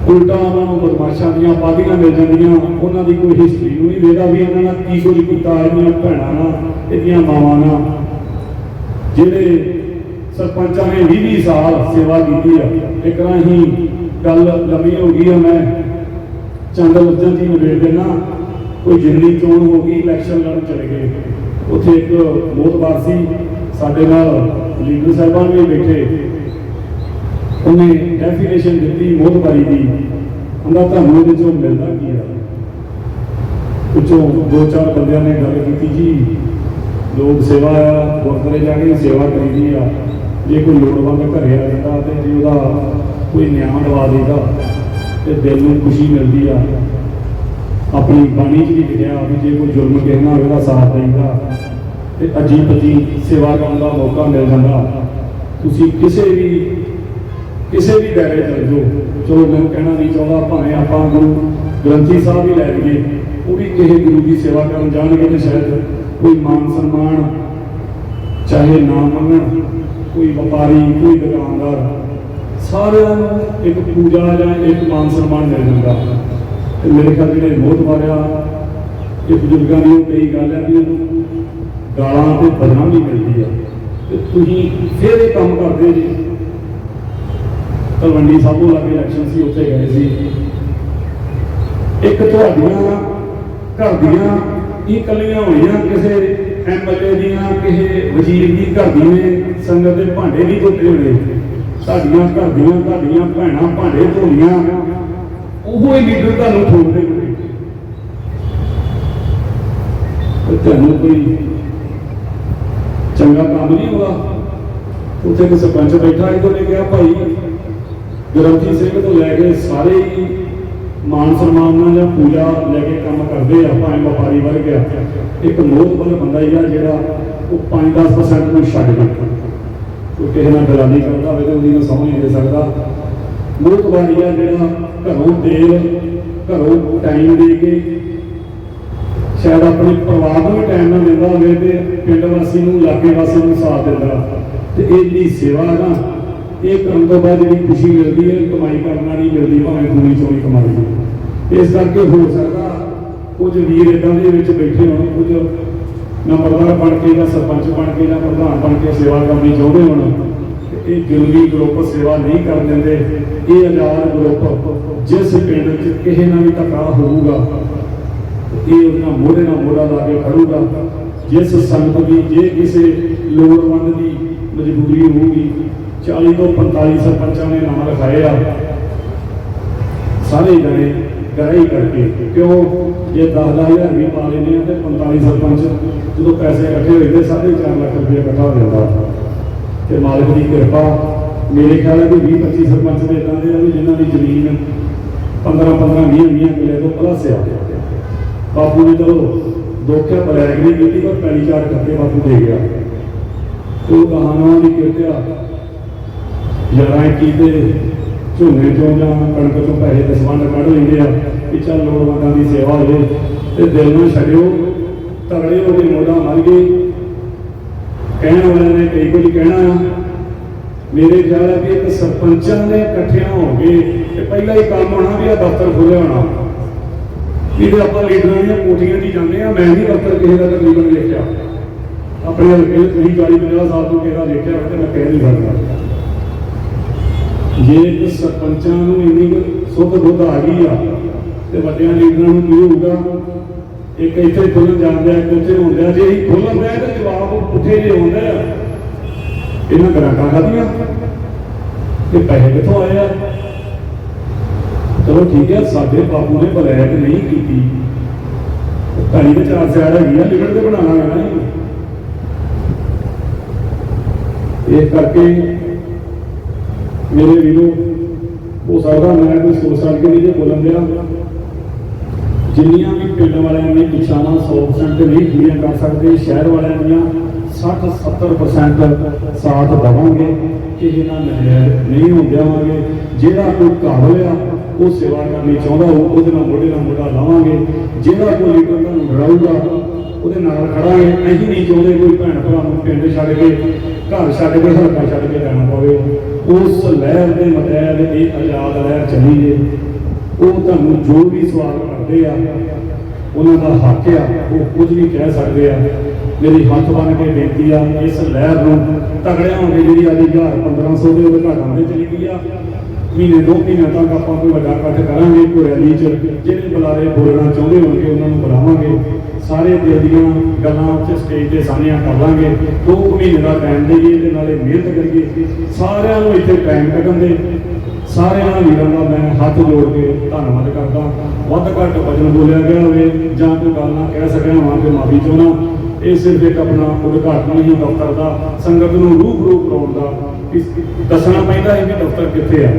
ਉਲਟਾ ਉਹਨਾਂ ਨੂੰ ਬਦਮਾਸ਼ਾਂ ਦੀਆਂ ਪਾਦੀਆਂ ਮਿਲ ਜਾਂਦੀਆਂ, ਉਹਨਾਂ ਦੀ ਕੋਈ ਹਿਸਟਰੀ ਨੂੰ ਨਹੀਂ ਵੇਦਾ ਵੀ ਇਹਨਾਂ ਨਾਲ ਕੀ ਕੁਝ ਕੀਤਾ, ਇਹਦੀਆਂ ਭੈਣਾਂ ਨਾਲ, ਇਹਦੀਆਂ ਮਾਵਾਂ ਨਾਲ। ਜਿਹੜੇ ਸਰਪੰਚਾਂ ਨੇ 20 20 ਸਾਲ ਸੇਵਾ ਕੀਤੀ ਆ ਇੱਕ ਰਾਹੀਂ ਗੱਲ ਲੰਮੀ ਹੋ ਗਈ ਆ ਮੈਂ ਚੰਦ ਉਜਨ ਜੀ ਨੂੰ ਵੇਖ ਦੇਣਾ ਕੋਈ ਜਿੰਨੀ ਚੋਣ ਹੋ ਗਈ ਇਲੈਕਸ਼ਨ ਲੜਨ ਚਲੇ ਗਏ ਉੱਥੇ ਇੱਕ ਮੋਤਬਾਰ ਸੀ ਸਾਡੇ ਨਾਲ ਲੀਡਰ ਸਾਹਿਬਾਨ ਵੀ ਬੈਠੇ ਉਹਨੇ ਡੈਫੀਨੇਸ਼ਨ ਦਿੱਤੀ ਮੋਤਬਾਰੀ ਦੀ ਉਹਦਾ ਤੁਹਾਨੂੰ ਇਹਦੇ ਚੋਂ ਮਿਲਦਾ ਕੀ ਆ ਵਿੱਚੋਂ ਦੋ ਚਾਰ ਬੰਦਿਆਂ ਨੇ ਗੱਲ ਕੀਤੀ ਜੀ ਲੋਕ ਸੇਵਾ ਆ ਗੁਰਦੁਆਰੇ ਜਾ ਕੇ ਸੇਵਾ ਕਰੀਦੀ ਆ ਜੇ ਕੋਈ ਲੋੜਵੰਦ ਘਰੇ ਆ ਜਾਂਦਾ ਤੇ ਜੇ ਉਹਦਾ ਕੋਈ ਨਿਆਂ ਦਵਾ ਦੇਦਾ ਤੇ ਦਿਲ ਨੂੰ ਖੁਸ਼ੀ ਮਿਲਦੀ ਆ। ਆਪਣੀ ਬਾਣੀ 'ਚ ਵੀ ਲਿਖਿਆ ਵੀ ਜੇ ਕੋਈ ਜ਼ੁਲਮ ਕਹਿਣਾ ਹੋਵੇ ਉਹਦਾ ਸਾਥ ਦੇਈਦਾ। ਤੇ ਅਜੀਬ ਅਜੀਬ ਸੇਵਾ ਕਰਨ ਦਾ ਮੌਕਾ ਮਿਲ ਜਾਂਦਾ। ਤੁਸੀਂ ਕਿਸੇ ਵੀ ਕਿਸੇ ਵੀ ਦਾਇਰੇ ਚਲ ਜਾਓ। ਚਲੋ ਮੈਂ ਕਹਿਣਾ ਨਹੀਂ ਚਾਹੁੰਦਾ, ਭਾਵੇਂ ਆਪਾਂ ਗੁਰੂ ਗ੍ਰੰਥੀ ਸਾਹਿਬ ਵੀ ਲੈ ਲਈਏ, ਉਹ ਵੀ ਕਿਸੇ ਗੁਰੂ ਦੀ ਸੇਵਾ ਕਰਨ ਜਾਣਗੇ ਤੇ ਸ਼ਾਇਦ ਕੋਈ ਮਾਨ ਸਨਮਾਨ ਚਾਹੇ ਨਾ ਮੰਗਣ। ਕੋਈ ਵਪਾਰੀ, ਕੋਈ ਦੁਕਾਨਦਾਰ, ਸਾਰਿਆਂ ਨੂੰ ਇੱਕ ਪੂਜਾ ਜਾਂ ਇੱਕ ਮਾਨ ਸਨਮਾਨ ਮਿਲ ਜਾਂਦਾ। ਤੇ ਮੇਰੇ ਖਿਆਲ ਜਿਹੜੇ ਬਹੁਤ ਮਾਰਿਆ ਇਹ ਬਜ਼ੁਰਗਾਂ ਦੀ ਕਈ ਗੱਲ ਹੈ ਵੀ ਉਹਨੂੰ ਗਾਲਾਂ ਤੇ ਬਦਨਾਮ ਵੀ ਮਿਲਦੀ ਆ ਤੇ ਤੁਸੀਂ ਫਿਰ ਇਹ ਕੰਮ ਕਰਦੇ ਜੀ। ਤਲਵੰਡੀ ਸਾਬੋ ਲਾਗੇ ਇਲੈਕਸ਼ਨ ਸੀ, ਉੱਥੇ ਗਏ ਸੀ। ਇੱਕ ਤੁਹਾਡੀਆਂ ਘਰ ਦੀਆਂ ਇਹ ਕੱਲੀਆਂ ਹੋਈਆਂ ਕਿਸੇ ਐਮਐਲਏ ਦੀਆਂ ਕਿਸੇ ਵਜ਼ੀਰ ਦੀ ਘਰ ਦੀ ਨੇ, ਸੰਗਤ ਦੇ ਭਾਂਡੇ ਨਹੀਂ ਧੋਤੇ ਹੋਣੇ ਤੁਹਾਡੀਆਂ ਘਰ ਦੀਆਂ, ਤੁਹਾਡੀਆਂ ਭੈਣਾਂ ਭਾਂਡੇ ਧੋਣੀਆਂ। ਉਹ ਹੀ ਲੀਡਰ ਤੁਹਾਨੂੰ ਠੋਕਦੇ ਹੋਣੇ ਤੇ ਤੁਹਾਨੂੰ ਕੋਈ ਚੰਗਾ ਕੰਮ ਨਹੀਂ ਹੋਗਾ ਉੱਥੇ ਇੱਕ ਸਰਪੰਚ ਬੈਠਾ, ਇਹਦੋਂ ਨੇ ਕਿਹਾ, ਭਾਈ, ਗ੍ਰੰਥੀ ਸਿੰਘ ਤੋਂ ਲੈ ਕੇ ਸਾਰੇ ਹੀ ਮਾਨ ਸਨਮਾਨ ਨਾਲ ਜਾਂ ਪੂਜਾ ਲੈ ਕੇ ਕੰਮ ਕਰਦੇ ਆ, ਭਾਵੇਂ ਵਪਾਰੀ ਵਰ ਆ ਇੱਕ ਮੋਹਤਬਰ ਬੰਦਾ ਹੀ ਆ ਜਿਹੜਾ ਉਹ 5-10% ਨੂੰ ਛੱਡ ਕੇ ਕੋਈ ਕਿਸੇ ਨਾਲ ਦਲਾਲੀ ਕਰਦਾ ਹੋਵੇ ਤੇ ਉਹਦੀ ਨੂੰ ਸਮਝ ਨਹੀਂ ਦੇ ਸਕਦਾ। ਮੋਹਤਬਰ ਆ ਜਿਹੜਾ ਘਰੋਂ ਤੇਲ, ਘਰੋਂ ਟਾਈਮ ਦੇ ਕੇ ਸ਼ਾਇਦ ਆਪਣੇ ਪਰਿਵਾਰ ਨੂੰ ਵੀ ਟਾਈਮ ਨਾ ਦਿੰਦਾ ਹੋਵੇ ਤੇ ਪਿੰਡ ਵਾਸੀ ਨੂੰ, ਇਲਾਕੇ ਵਾਸੀ ਨੂੰ ਸਾਥ ਦਿੰਦਾ। ਤੇ ਇਹ ਜਿਹੜੀ ਸੇਵਾ ਹੈ ਨਾ ਇਹ ਕਰਨ ਤੋਂ ਬਾਅਦ ਜਿਹੜੀ ਖੁਸ਼ੀ ਮਿਲਦੀ ਹੈ, ਕਮਾਈ ਕਰਨ ਨਾਲ ਹੀ ਮਿਲਦੀ ਭਾਵੇਂ ਪੂਰੀ ਚੋਰੀ ਕਮਾਈ ਇਸ ਕਰਕੇ ਹੋ ਸਕਦਾ ਕੁਝ ਵੀਰ ਇਦਾਂ ਦੇ ਵਿੱਚ ਬੈਠੇ ਹੋਣ, ਕੁਝ ਨੰਬਰਦਾਰ ਬਣ ਕੇ ਜਾਂ ਸਰਪੰਚ ਬਣ ਕੇ ਜਾਂ ਪ੍ਰਧਾਨ ਬਣ ਕੇ ਸੇਵਾ ਕਰਨੀ ਚਾਹੁੰਦੇ ਹੋਣ ਇਹ ਜ਼ਰੂਰੀ ਗਰੁੱਪ ਸੇਵਾ ਨਹੀਂ ਕਰ ਦਿੰਦੇ ਇਹ ਆਜ਼ਾਦ ਗਰੁੱਪ ਜਿਸ ਪਿੰਡ 'ਚ ਕਿਸੇ ਨਾਲ ਵੀ ਧੱਕਾ ਹੋਊਗਾ, ਇਹ ਉਹਨਾਂ ਮੋਢੇ ਨਾਲ ਮੋਢਾ ਲਾ ਕੇ ਖੜੂਗਾ। ਜਿਸ ਸੰਗਤ ਦੀ, ਜੇ ਕਿਸੇ ਲੋੜਵੰਦ ਦੀ ਮਜਬੂਰੀ ਹੋਊਗੀ 40 ਤੋਂ 45 ਸਰਪੰਚਾਂ ਨੇ ਨਾਮ ਲਿਖਾਏ ਆ। ਸਾਰੇ ਜਣੇ ਗਰਾਈ ਕਰਕੇ। ਕਿਉਂ? ਜੇ 10000 ਵੀ ਪਾ ਲੈਂਦੇ ਆ ਤੇ 45 ਸਰਪੰਚ ਜਦੋਂ ਪੈਸੇ ਇਕੱਠੇ ਹੋਏ ਤੇ 4.5 ਲੱਖ ਰੁਪਏ ਇਕੱਠਾ ਹੋ ਜਾਂਦਾ। ਤੇ ਮਾਲਕ ਦੀ ਕਿਰਪਾ, ਮੇਰੇ ਖਿਆਲ ਹੈ ਕਿ 20 25 ਸਰਪੰਚ ਦੇ ਇਦਾਂ ਦੇ ਆ ਵੀ ਜਿਨ੍ਹਾਂ ਦੀ ਜ਼ਮੀਨ 15 15 20 20 ਕਿੱਲੇ ਤੋਂ ਪਲੱਸ ਆ। ਬਾਪੂ ਨੇ ਚਲੋ ਦੋਖਿਆ ਬਲੈਕ ਨਹੀਂ ਕੀਤੀ, ਪਰ ਪੈਲੀ ਚਾਰ ਕਰਕੇ ਬਾਪੂ ਦੇ ਗਿਆ। ਉਹ ਕਹਾਣਾਂ ਦੀ ਕਿਰਤਿਆ ਯਾਰਾਂ ਕੀ ਤੇ ਝੋਨੇ ਚੋਂ ਜਾਂ ਕਣਕ ਚੋਂ ਪੈਸੇ ਦਸਵੰਦ ਕੱਢ ਲੈਂਦੇ ਆ ਕਿ ਚੱਲ ਲੋੜਵੰਦਾਂ ਦੀ ਸੇਵਾ ਹੋਵੇ ਤੇ ਦਿਲ ਨੂੰ ਛੱਡਿਓ, ਤਗੜੇ ਹੋ ਕੇ ਮੋਢਾ ਮਾਰ ਗਏ। ਕਹਿਣ ਵਾਲਿਆਂ ਨੇ ਕਈ ਕੁਝ ਕਹਿਣਾ ਮੇਰੇ ਖਿਆਲ ਹੈ ਕਿ ਇੱਕ ਸਰਪੰਚਾਂ ਨੇ ਇਕੱਠਿਆਂ ਹੋ ਕੇ ਤੇ ਪਹਿਲਾਂ ਹੀ ਕੰਮ ਹੋਣਾ ਵੀ ਆ, ਦਫ਼ਤਰ ਖੋਲ੍ਹਿਆ ਹੋਣਾ। ਵੀ ਆਪਾਂ ਲੀਡਰਾਂ ਦੀਆਂ ਕੋਠੀਆਂ 'ਚ ਜਾਂਦੇ ਆ, ਮੈਂ ਵੀ ਦਫ਼ਤਰ ਕਿਸੇ ਦਾ ਤਕਰੀਬਨ ਦੇਖਿਆ ਆਪਣੇ ਹਲਕੇ 'ਚ ਤੁਸੀਂ 40 50 ਸਾਲ ਤੋਂ ਕਿਹੜਾ ਦੇਖਿਆ ਹੋਵੇ ਤੇ ਮੈਂ ਕਹਿ ਨਹੀਂ ਸਕਦਾ। ਜੇ ਸਰਪੰਚਾਂ ਨੂੰ ਇੰਨੀ ਕੁ ਸੁੱਧ ਆ ਗਈ ਆ, ਤੇ ਵੱਡਿਆਂ ਲੀਡਰਾਂ ਨੂੰ ਕੀ ਹੋਊਗਾ? ਇੱਕ ਇੱਥੇ ਖੁੱਲਣ ਜਾਂਦੇ ਆ ਇੱਕ ਹੁੰਦੇ ਆ ਜੇ ਇਹ ਖੁੱਲਣ ਦਾ ਤਾਂ ਜਵਾਬ ਪੁੱਠੇ ਜੇ ਹੁੰਦੇ ਇਹਨਾਂ ਗਰਾਕਾਂ ਖਾਦੀਆਂ ਤੇ ਪੈਸੇ ਕਿੱਥੋਂ ਆਏ ਆ? ਚਲੋ ਠੀਕ ਹੈ ਸਾਡੇ ਬਾਪੂ ਨੇ ਬਲੈਕ ਨਹੀਂ ਕੀਤੀ। ਕਹਾਣੀ ਦੇ ਚਾਰ ਸਿਆੜ ਹੈਗੀ ਆ ਲਿਖਣ ਤੇ ਬਣਾਉਣਾ ਹੈ ਨਾ ਇਹ ਕਰਕੇ ਮੇਰੇ ਵੀਰੋ, ਹੋ ਸਕਦਾ ਮੈਂ ਕੋਈ ਸੋਚ ਸੜ ਕੇ ਨਹੀਂ ਜੇ ਬੋਲਣ ਦਿਆ। ਜਿੰਨੀਆਂ ਵੀ ਪਿੰਡ ਵਾਲਿਆਂ ਨੇ ਇਛਾਵਾਂ 100% ਨਹੀਂ ਪੂਰੀਆਂ ਕਰ ਸਕਦੇ, ਸ਼ਹਿਰ ਵਾਲਿਆਂ ਦੀਆਂ 60 70% ਸਾਥ ਦੇਵਾਂਗੇ ਕਿ ਇਹਨਾਂ ਨਹਿਰ ਨਹੀਂ ਹੋ ਜਾਵਾਂਗੇ ਜਿਹੜਾ ਕੋਈ ਕਾਬਲ ਆ ਉਹ ਸੇਵਾ ਕਰਨੀ ਚਾਹੁੰਦਾ ਹੋ ਉਹਦੇ ਨਾਲ ਮੋਢੇ ਨਾਲ ਮੋਢਾ ਲਾਵਾਂਗੇ। ਜਿਹੜਾ ਕੋਈ ਲੀਡਰ ਤੁਹਾਨੂੰ ਡਰਾਊਗਾ, ਉਹਦੇ ਨਾਲ ਖੜਾਂਗੇ। ਅਸੀਂ ਨਹੀਂ ਚਾਹੁੰਦੇ ਕੋਈ ਭੈਣ ਭਰਾ ਨੂੰ ਪਿੰਡ ਛੱਡ ਕੇ, ਘਰ ਛੱਡ ਕੇ, ਹਲਕਾ ਛੱਡ ਕੇ ਜਾਣਾ ਪਵੇ। ਉਸ ਲਹਿਰ ਦੇ ਮਤਹਿਤ ਇਹ ਆਜ਼ਾਦ ਲਹਿਰ ਚੱਲੀ ਜੇ। ਉਹ ਤੁਹਾਨੂੰ ਜੋ ਵੀ ਸਵਾਲ ਕਰਦੇ ਆ, ਉਹਨਾਂ ਦਾ ਹੱਕ ਆ, ਉਹ ਕੁਝ ਵੀ ਕਹਿ ਸਕਦੇ ਆ। ਮੇਰੀ ਹੱਥ ਬਣ ਕੇ ਬੇਨਤੀ ਆ, ਇਸ ਲਹਿਰ ਨੂੰ ਤਗੜਿਆਂ ਹੋ ਕੇ ਜਿਹੜੀ ਅੱਜ 1500 ਦੇ ਉਦਘਾਟਨ 'ਤੇ ਚਲੀ ਗਈ ਆ, ਮਹੀਨੇ ਦੋ ਮਹੀਨੇ ਤੱਕ ਆਪਾਂ ਕੋਈ ਵੱਡਾ ਇਕੱਠ ਕਰਾਂਗੇ ਕੋਈ ਰੈਲੀ ਚ ਜਿਹੜੇ ਬੁਲਾਰੇ ਬੋਲਣਾ ਚਾਹੁੰਦੇ ਹੋਣਗੇ, ਉਹਨਾਂ ਨੂੰ ਬੁਲਾਵਾਂਗੇ। ਸਾਰੇ ਦਿਲ ਦੀਆਂ ਗੱਲਾਂ ਉੱਥੇ ਸਟੇਜ ਤੇ ਸਾਂਝੀਆਂ ਕਰ ਲਾਂਗੇ। ਦੋ ਮਹੀਨੇ ਦਾ ਟਾਈਮ ਦੇਈਏ ਇਹਦੇ ਨਾਲੇ ਮਿਹਨਤ ਕਰੀਏ। ਸਾਰਿਆਂ ਨੂੰ ਇੱਥੇ ਟਾਈਮ ਕੱਢਣ ਦੇ। ਸਾਰਿਆਂ ਵੀਰਾਂ ਦਾ ਮੈਂ ਹੱਥ ਜੋੜ ਕੇ ਧੰਨਵਾਦ ਕਰਦਾ। ਵੱਧ ਘੱਟ ਵਜਨ ਬੋਲਿਆ ਗਿਆ ਹੋਵੇ ਜਾਂ ਕੋਈ ਗੱਲ ਨਾ ਕਹਿ ਸਕਿਆ ਹਾਂ ਤੇ ਮਾਫੀ ਚਾਹੁੰਦਾ। ਇਹ ਸਿਰਫ ਇੱਕ ਆਪਣਾ ਉਦਘਾਟਨ ਹੀ ਦਫ਼ਤਰ ਦਾ। ਸੰਗਤ ਨੂੰ ਰੂਪ ਰੂਪ ਕਰਾਉਣ ਦਾ। ਦੱਸਣਾ ਪੈਂਦਾ ਹੈ ਕਿ ਦਫ਼ਤਰ ਕਿੱਥੇ ਆ।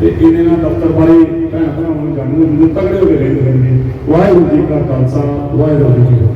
ਤੇ ਇਹਦੇ ਨਾਲ ਦਫ਼ਤਰ ਬਾਰੇ ਭੈਣ ਭਰਾਵਾਂ ਨੂੰ ਜਾਣੂ ਨੂੰ ਤਗੜੇ ਹੋ ਕੇ ਰਹਿੰਦੇ ਰਹਿੰਦੇ। ਵਾਹਿਗੁਰੂ ਜੀ ਕਾ ਖਾਲਸਾ, ਵਾਹਿਗੁਰੂ ਜੀ ਕੀ ਫਤਿਹ।